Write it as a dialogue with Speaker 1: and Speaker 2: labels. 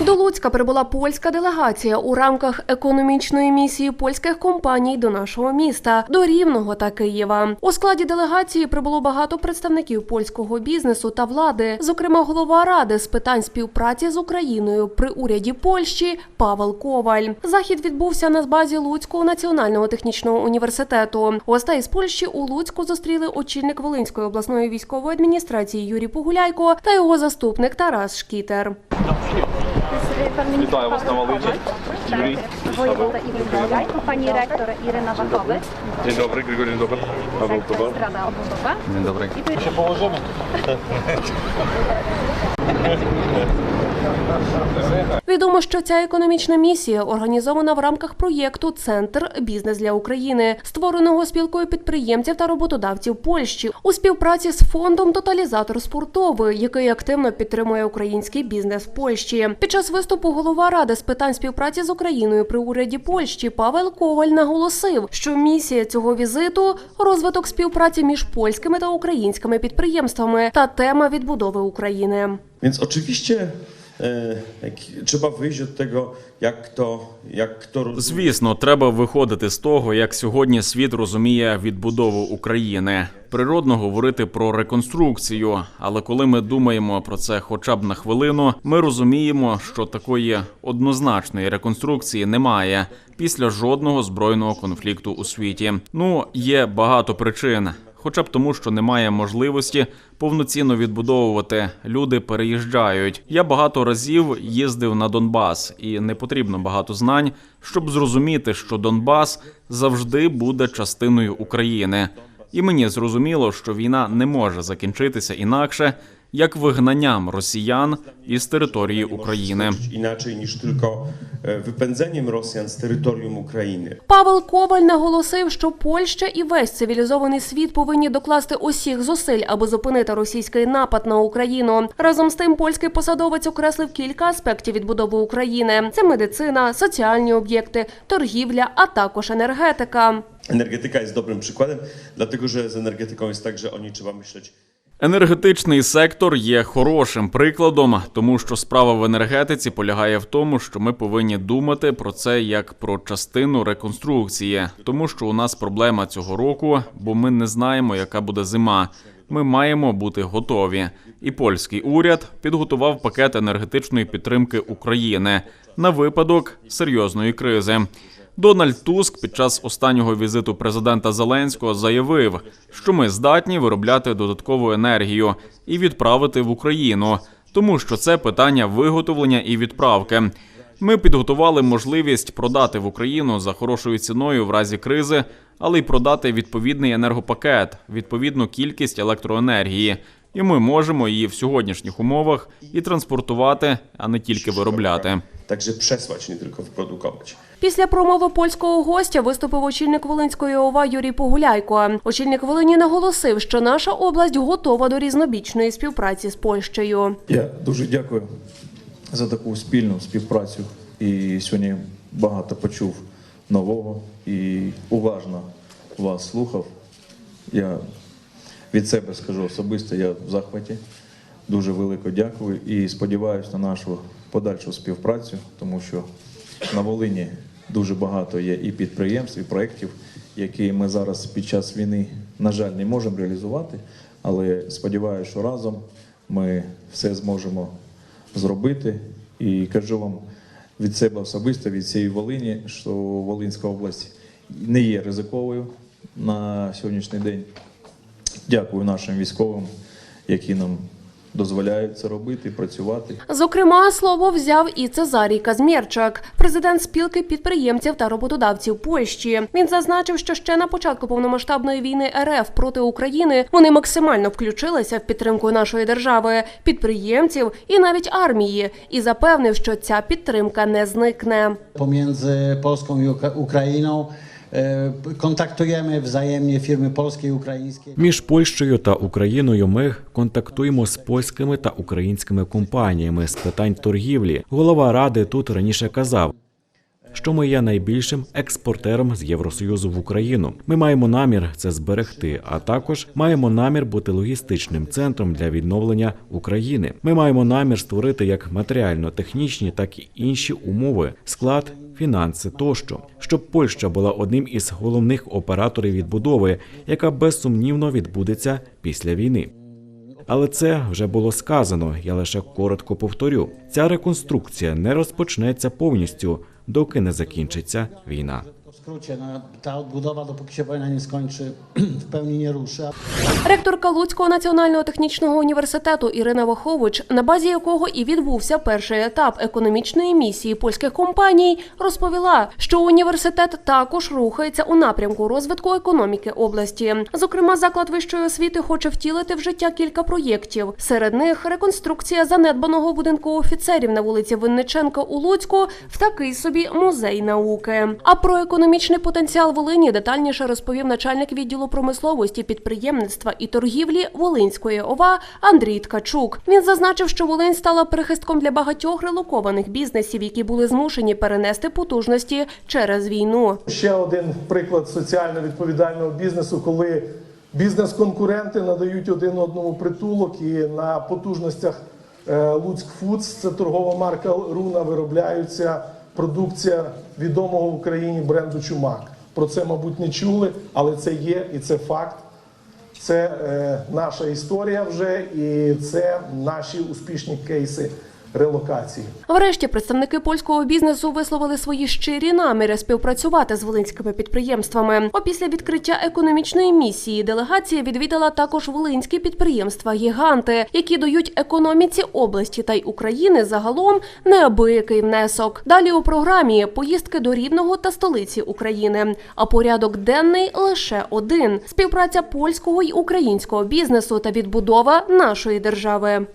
Speaker 1: До Луцька прибула польська делегація у рамках економічної місії польських компаній до нашого міста до Рівного та Києва. У складі делегації прибуло багато представників польського бізнесу та влади, зокрема голова ради з питань співпраці з Україною при уряді Польщі Павел Коваль. Захід відбувся на базі Луцького національного технічного університету. Гостей з Польщі у Луцьку зустріли очільник Волинської обласної військової адміністрації Юрій Погуляйко та його заступник Тарас Шкітер.
Speaker 2: Вітаю вас на Волині. Юрій.
Speaker 3: Wojewoda Iwona Gajko, pani rektor Iryna Wachowy,
Speaker 2: Dzień dobry, Grigorій Добр. Павел Тоба.
Speaker 3: Rada Obozowa.
Speaker 2: Dzień dobry.
Speaker 3: I tu
Speaker 2: Się położymy.
Speaker 1: Відомо, що ця економічна місія організована в рамках проєкту Центр бізнес для України, створеного спілкою підприємців та роботодавців Польщі у співпраці з фондом Тоталізатор спортовий, який активно підтримує український бізнес в Польщі. Під час виступу голова ради з питань співпраці з Україною при уряді Польщі Павел Коваль наголосив, що місія цього візиту розвиток співпраці між польськими та українськими підприємствами та тема відбудови України.
Speaker 4: Więc oczywiście od tego, jak to, jak to rozumie.
Speaker 5: Звісно, треба виходити з того, як сьогодні світ розуміє відбудову України. Природно говорити про реконструкцію, але коли ми думаємо про це хоча б на хвилину, ми розуміємо, що такої однозначної реконструкції немає після жодного збройного конфлікту у світі. Ну є багато причин. Хоча б тому, що немає можливості повноцінно відбудовувати. Люди переїжджають. Я багато разів їздив на Донбас, і не потрібно багато знань, щоб зрозуміти, що Донбас завжди буде частиною України. І мені зрозуміло, що війна не може закінчитися інакше, як вигнанням росіян із території України.
Speaker 4: Inaczej niż tylko e, wypędzeniem Rosjan z terytorium Ukrainy.
Speaker 1: Павел Коваль наголосив, що Польща і весь цивілізований світ повинні докласти усіх зусиль, аби зупинити російський напад на Україну. Разом з тим, польський посадовець окреслив кілька аспектів відбудови України: це медицина, соціальні об'єкти, торгівля, а також енергетика.
Speaker 4: Energetyka jest dobrym przykładem, dlatego że z energetyką jest tak, że o niej trzeba myśleć
Speaker 5: Енергетичний сектор є хорошим прикладом, тому що справа в енергетиці полягає в тому, що ми повинні думати про це як про частину реконструкції, тому що у нас проблема цього року, бо ми не знаємо, яка буде зима. Ми маємо бути готові. І польський уряд підготував пакет енергетичної підтримки України на випадок серйозної кризи. Дональд Туск під час останнього візиту президента Зеленського заявив, що ми здатні виробляти додаткову енергію і відправити в Україну, тому що це питання виготовлення і відправки. Ми підготували можливість продати в Україну за хорошою ціною в разі кризи, але й продати відповідний енергопакет, відповідну кількість електроенергії. І ми можемо її в сьогоднішніх умовах і транспортувати, а не тільки виробляти.
Speaker 4: także przesłać, nie tylko wyprodukować.
Speaker 1: Після промови польського гостя виступив очільник Волинської ОВА Юрій Погуляйко. Очільник Волині наголосив, що наша область готова до різнобічної співпраці з Польщею.
Speaker 6: Я дуже дякую за таку спільну співпрацю. І сьогодні багато почув нового і уважно вас слухав. Я від себе скажу особисто, я в захваті. Дуже велико дякую і сподіваюся на нашу подальшу співпрацю, тому що на Волині дуже багато є і підприємств, і проєктів, які ми зараз під час війни, на жаль, не можемо реалізувати. Але сподіваюся, що разом ми все зможемо зробити. І кажу вам від себе особисто, від цієї Волині, що Волинська область не є ризиковою на сьогоднішній день. Дякую нашим військовим, які нам дозволяють це робити, працювати.
Speaker 1: Зокрема, слово взяв і Цезарій Казмєрчак, президент спілки підприємців та роботодавців Польщі. Він зазначив, що ще на початку повномасштабної війни РФ проти України вони максимально включилися в підтримку нашої держави, підприємців і навіть армії, і запевнив, що ця підтримка не зникне.
Speaker 7: pomiędzy Polską i Ukra- Ukrainą. взаємні фірми польські і українські.
Speaker 8: Між Польщею та Україною ми контактуємо з польськими та українськими компаніями з питань торгівлі. Голова ради тут раніше казав: що ми є найбільшим експортером з Євросоюзу в Україну. Ми маємо намір це зберегти, а також маємо намір бути логістичним центром для відновлення України. Ми маємо намір створити як матеріально-технічні, так і інші умови, склад, фінанси тощо, щоб Польща була одним із головних операторів відбудови, яка безсумнівно відбудеться після війни. Але це вже було сказано. Я лише коротко повторю: ця реконструкція не розпочнеться повністю, доки не закінчиться війна.
Speaker 7: Wojna nie skończy, w pełni nie ruszy. a
Speaker 1: Ректорка Луцького національного технічного університету Ірина Вахович, на базі якого і відбувся перший етап економічної місії польських компаній, розповіла, що університет також рухається у напрямку розвитку економіки області. Зокрема, заклад вищої освіти хоче втілити в життя кілька проєктів. Серед них реконструкція занедбаного будинку офіцерів на вулиці Винниченка у Луцьку в такий собі музей науки. А про економічний потенціал Волині детальніше розповів начальник відділу промисловості, підприємництва і торгівлі Волинської ОВА Андрій Ткачук. Він зазначив, що Волинь стала прихистком для багатьох релокованих бізнесів, які були змушені перенести потужності через війну.
Speaker 9: Ще один приклад соціально відповідального бізнесу, коли бізнес-конкуренти надають один одному притулок і на потужностях е, Луцьк Фудс, це торгова марка Руна, виробляються продукція відомого в Україні бренду Чумак. Про це, мабуть, не чули, але це є і це факт. Це е, наша історія вже, і це наші успішні кейси релокації.
Speaker 1: Врешті представники польського бізнесу висловили свої щирі наміри співпрацювати з волинськими підприємствами. Опісля відкриття економічної місії делегація відвідала також волинські підприємства гіганти, які дають економіці області та й України загалом неабиякий внесок. Далі у програмі поїздки до рівного та столиці України. А порядок денний лише один: співпраця польського й українського бізнесу та відбудова нашої держави.